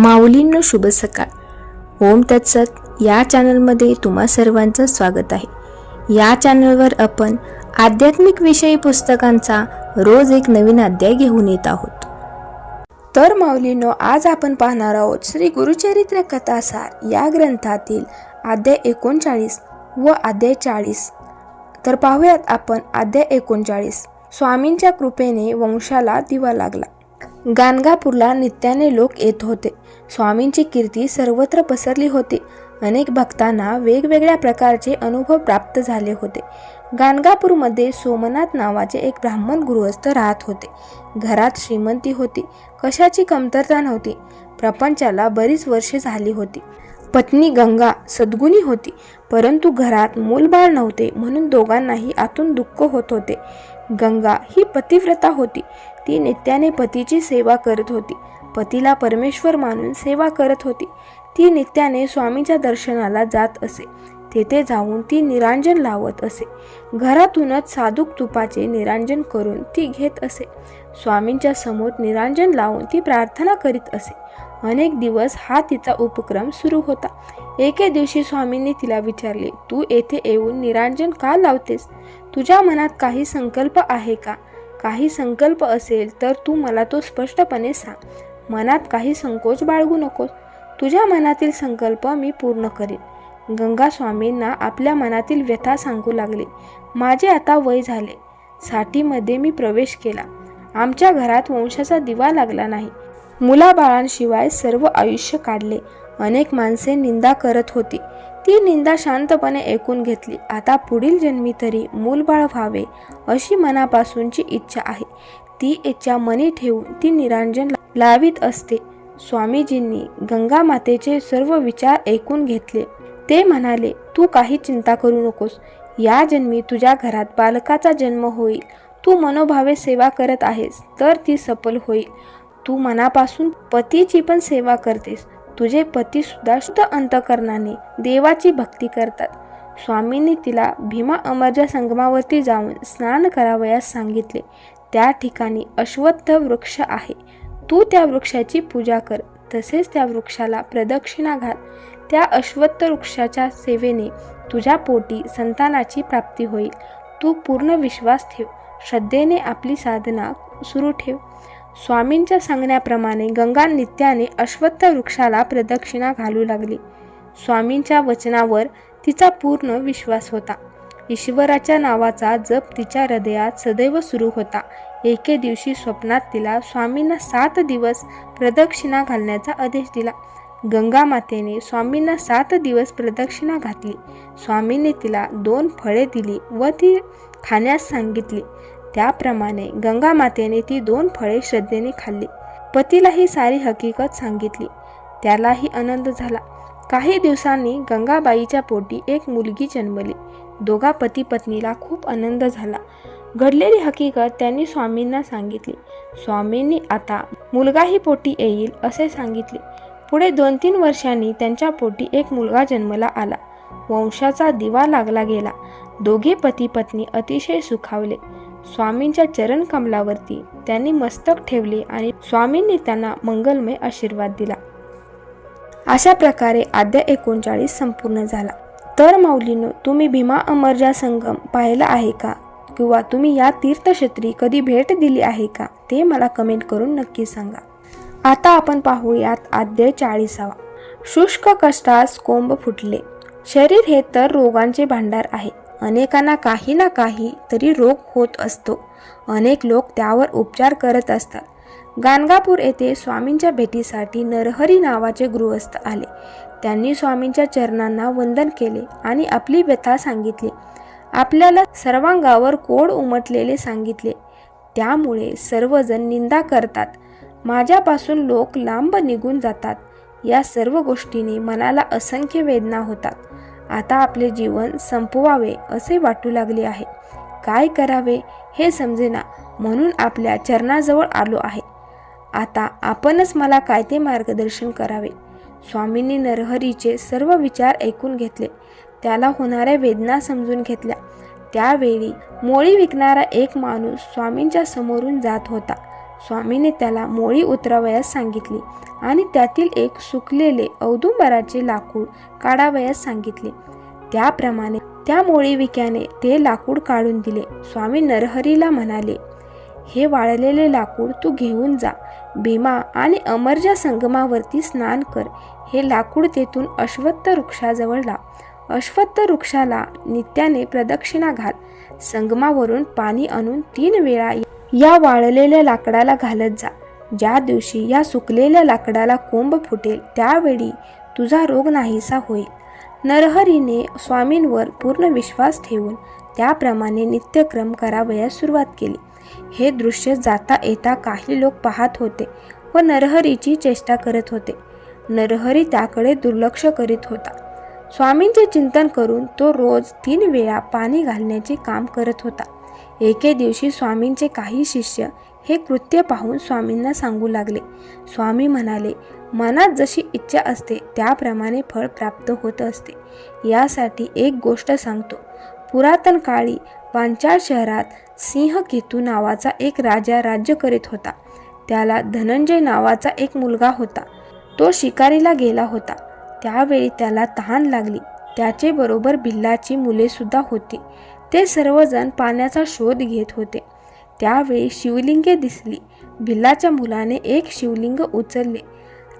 माऊलींनो शुभ सकाळ. ओम तत्सत. या चॅनलमध्ये तुम्हा सर्वांचं स्वागत आहे. या चॅनलवर आपण आध्यात्मिक विषयी पुस्तकांचा रोज एक नवीन अध्याय घेऊन येत आहोत. तर माऊलींनो आज आपण पाहणार आहोत श्री गुरुचरित्र कथासार या ग्रंथातील अध्याय एकोणचाळीस व अध्याय चाळीस. तर पाहूयात आपण अध्याय एकोणचाळीस. स्वामींच्या कृपेने वंशाला दिवा लागला. गाणगापूरला नित्याने लोक येत होते. स्वामींची कीर्ती सर्वत्र पसरली होती. अनेक भक्तांना वेगवेगळ्या प्रकारचे अनुभव प्राप्त झाले होते. गाणगापूरमध्ये सोमनाथ नावाचे एक ब्राह्मण गृहस्थ राहत होते. घरात श्रीमंती होती. कशाची कमतरता नव्हती. प्रपंचाला बरीच वर्षे झाली होती. पत्नी गंगा सद्गुणी होती. परंतु घरात मूलबाळ नव्हते म्हणून दोघांनाही आतून दुःख होत होते. गंगा ही पतिव्रता होती. ती नित्याने पतीची सेवा करत होती. पतीला परमेश्वर मानून सेवा करत होती. ती नित्याने स्वामीच्या दर्शनाला जात असे. तेथे जाऊन ती निरांजन लावत असे. घरातूनच साधूक तुपाचे निरांजन करून ती घेत असे. स्वामींच्या समोर निरांजन लावून ती प्रार्थना करीत असे. अनेक दिवस हा तिचा उपक्रम सुरू होता. एके दिवशी स्वामींनी तिला विचारले तू येथे येऊन निरांजन का लावतेस? तुझ्या मनात काही संकल्प आहे का? काही संकल्प असेल तर तू मला तो स्पष्टपणे सांग. मनात काही संकोच बाळगू नकोस. तुझ्या मनातील संकल्प मी पूर्ण करीन. गंगा स्वामींना आपल्या मनातील व्यथा सांगू लागले. माझे आता वय झाले. साठीमध्ये मी प्रवेश केला. आमच्या घरात वंशाचा दिवा लागला नाही. मुलाबाळांशिवाय सर्व आयुष्य काढले. अनेक माणसे निंदा करत होती. ती निंदा शांतपणे ऐकून घेतली. आता पुढील जन्मी तरी मूलबाळ व्हावे अशी मनापासूनची इच्छा आहे. ती इच्छा मनी ठेवून ती निरांजन लावित असते. स्वामीजींनी गंगा मातेचे सर्व विचार ऐकून घेतले. ते म्हणाले तू काही चिंता करू नकोस. या जन्मी तुझ्या घरात बालकाचा जन्म होईल. तू मनोभावे सेवा करत आहेस तर ती सफल होईल. तू मनापासून पतीची पण सेवा करतेस. तुझे पती सुद्धा शुद्ध अंतकरणाने देवाची भक्ती करतात. स्वामींनी तिला भीमा अमरच्या संगमावरती जाऊन स्नान करावयास सांगितले. त्या ठिकाणी अश्वत्थ वृक्ष आहे. तू त्या वृक्षाची पूजा कर. तसेच त्या वृक्षाला प्रदक्षिणा घाल. त्या अश्वत्थ वृक्षाच्या सेवेने तुझ्या पोटी संतानाची प्राप्ती होईल. तू पूर्ण विश्वास ठेव. श्रद्धेने आपली साधना सुरू ठेव. स्वामींच्या सांगण्याप्रमाणे गंगा नित्याने अश्वत्थ वृक्षाला प्रदक्षिणा घालू लागली. स्वामींच्या वचनावर तिचा पूर्ण विश्वास होता. ईश्वराच्या नावाचा जप तिच्या हृदयात सदैव सुरू होता. एके दिवशी स्वप्नात तिला स्वामींना सात दिवस प्रदक्षिणा घालण्याचा आदेश दिला. गंगा मातेने स्वामींना सात दिवस प्रदक्षिणा घातली. स्वामींनी तिला दोन फळे दिली व ती खाण्यास सांगितली. त्याप्रमाणे गंगा मातेने ती दोन फळे श्रद्धेने खाल्ली. पतीला ही सारी हकीकत सांगितली. त्यालाही आनंद झाला. काही दिवसांनी गंगाबाईच्या पोटी एक मुलगी जन्मली. दोघा पती पत्नीला खूप आनंद झाला. घडलेली हकीकत त्यांनी स्वामींना सांगितली. स्वामींनी आता मुलगाही पोटी येईल असे सांगितले. पुढे दोन तीन वर्षांनी त्यांच्या पोटी एक मुलगा जन्मला आला. वंशाचा दिवा लागला गेला. दोघे पती पत्नी अतिशय सुखावले. स्वामींच्या चरण कमलावरती त्यांनी मस्तक ठेवले आणि स्वामींनी त्यांना मंगलमय आशीर्वाद दिला. अशा प्रकारे आद्या एकोणचाळीस संपूर्ण झाला. तर माऊलीनो तुम्ही भीमा अमरजा संगम पाहिला आहे का? किंवा तुम्ही या तीर्थक्षेत्री कधी भेट दिली आहे का? ते मला कमेंट करून नक्की सांगा. आता आपण पाहूयात अध्याय चाळीसावा. शुष्क कष्टास कोंब फुटले. शरीर हे तर रोगांचे भांडार आहे. अनेकांना काही ना काही तरी रोग होत असतो. अनेक लोक त्यावर उपचार करत असतात. गाणगापूर येथे स्वामींच्या भेटीसाठी नरहरी नावाचे गृहस्थ आले. त्यांनी स्वामींच्या चरणांना वंदन केले आणि आपली व्यथा सांगितली. आपल्याला सर्वांगावर कोड उमटलेले सांगितले. त्यामुळे सर्वजण निंदा करतात. माझ्यापासून लोक लांब निघून जातात. या सर्व गोष्टीने मनाला असंख्य वेदना होतात. आता आपले जीवन संपवावे असे वाटू लागले आहे. काय करावे हे समजेना म्हणून आपल्या चरणाजवळ आलो आहे. आता आपणच मला काय ते मार्गदर्शन करावे? स्वामींनी नरहरीचे सर्व विचार ऐकून घेतले. त्याला होणाऱ्या वेदना समजून घेतल्या. त्यावेळी मोळी विकणारा एक माणूस स्वामींच्या समोरून जात होता. स्वामीने त्याला मोळी उतरावयास सांगितली आणि त्यातील एक सुकलेले औदुंबराचे लाकूड काढावयास सांगितले. त्याप्रमाणे त्या मोळी विक्याने ते लाकूड काढून दिले. स्वामी नरहरीला म्हणाले हे वाळलेले लाकूड तू घेऊन जा. भीमा आणि अमरजा संगमावरती स्नान कर. हे लाकूड तेथून अश्वत्थ वृक्षाजवळ लाव. अश्वत्थ वृक्षाला नित्याने प्रदक्षिणा घाल. संगमावरून पाणी आणून तीन वेळा या वाळलेल्या लाकडाला घालत जा. ज्या दिवशी या सुकलेल्या लाकडाला कोंब फुटेल त्यावेळी तुझा रोग नाहीसा होईल. नरहरीने स्वामींवर पूर्ण विश्वास ठेवून त्याप्रमाणे नित्यक्रम करावयास सुरुवात केली. हे दृश्य जाता येता काही लोक पाहत होते व नरहरीची चेष्टा करत होते. नरहरी त्याकडे दुर्लक्ष करीत होता. स्वामींचे चिंतन करून तो रोज तीन वेळा पाणी घालण्याचे काम करत होता. एके दिवशी स्वामींचे काही शिष्य हे कृत्य पाहून स्वामींना सांगू लागले. स्वामी म्हणाले मनात जशी इच्छा असते त्याप्रमाणे फळ प्राप्त होत असते. यासाठी एक गोष्ट सांगतो. पुरातन काळी पांचाळ शहरात सिंहकेतू नावाचा एक राजा राज्य करीत होता. त्याला धनंजय नावाचा एक मुलगा होता. तो शिकारीला गेला होता. त्यावेळी त्याला तहान लागली. त्याचे बरोबर भिल्लाची मुले सुद्धा होती. ते सर्वजण पाण्याचा शोध घेत होते. त्यावेळी शिवलिंगे दिसली. भिल्लाच्या मुलाने एक शिवलिंग उचलले.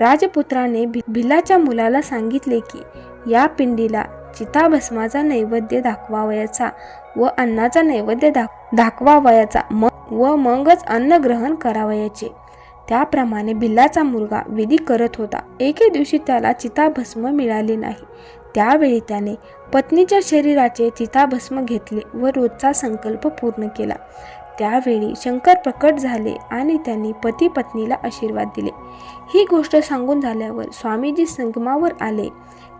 राजपुत्राने भि भिल्लाच्या मुलाला सांगितले की या पिंडीला चिताभस्माचा नैवेद्य दाखवावयाचा व अन्नाचा नैवेद्य दाख दाखवावयाचा मग व मगच अन्न ग्रहण करावयाचे. त्याप्रमाणे भिल्लाचा मुलगा विधी करत होता. एके दिवशी त्याला चिताभस्म मिळाले नाही. त्यावेळी त्याने पत्नीच्या शरीराचे चिताभस्म घेतले व रोजचा संकल्प पूर्ण केला. त्यावेळी शंकर प्रकट झाले आणि त्यांनी पती पत्नीला आशीर्वाद दिले. ही गोष्ट सांगून झाल्यावर स्वामीजी संगमावर आले.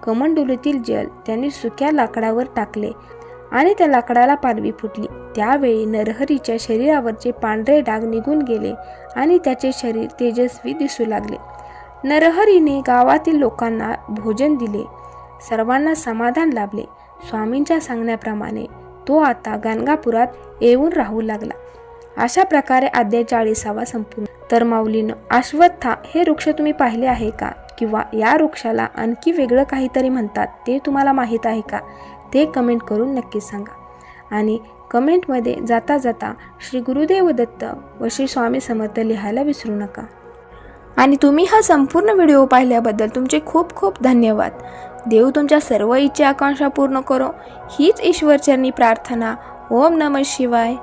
कमंडुलीतील जल त्यांनी सुक्या लाकडावर टाकले आणि त्या लाकडाला पालवी फुटली. त्यावेळी नरहरीच्या शरीरावरचे पांढरे डाग निघून गेले आणि त्याचे शरीर तेजस्वी दिसू लागले. नरहरीने गावातील लोकांना भोजन दिले. सर्वांना समाधान लाभले. स्वामींच्या सांगण्याप्रमाणे तो आता गाणगापुरात येऊन राहू लागला. अशा प्रकारे अध्याय चाळीसावा संपूर्ण तर माऊलीनं अश्वत्था हे वृक्ष तुम्ही पाहिले आहे का? किंवा या वृक्षाला आणखी वेगळं काहीतरी म्हणतात ते तुम्हाला माहीत आहे का? ते कमेंट करून नक्की सांगा. आणि कमेंटमध्ये जाता जाता श्री गुरुदेव दत्त व श्री स्वामी समर्थ लिहायला विसरू नका. आणि तुम्ही हा संपूर्ण व्हिडिओ पाहिल्याबद्दल तुमचे खूप खूप धन्यवाद. देव तुमच्या सर्व इच्छा आकांक्षा पूर्ण करो. हीच ईश्वरचरणी प्रार्थना. ओम नम शिवाय.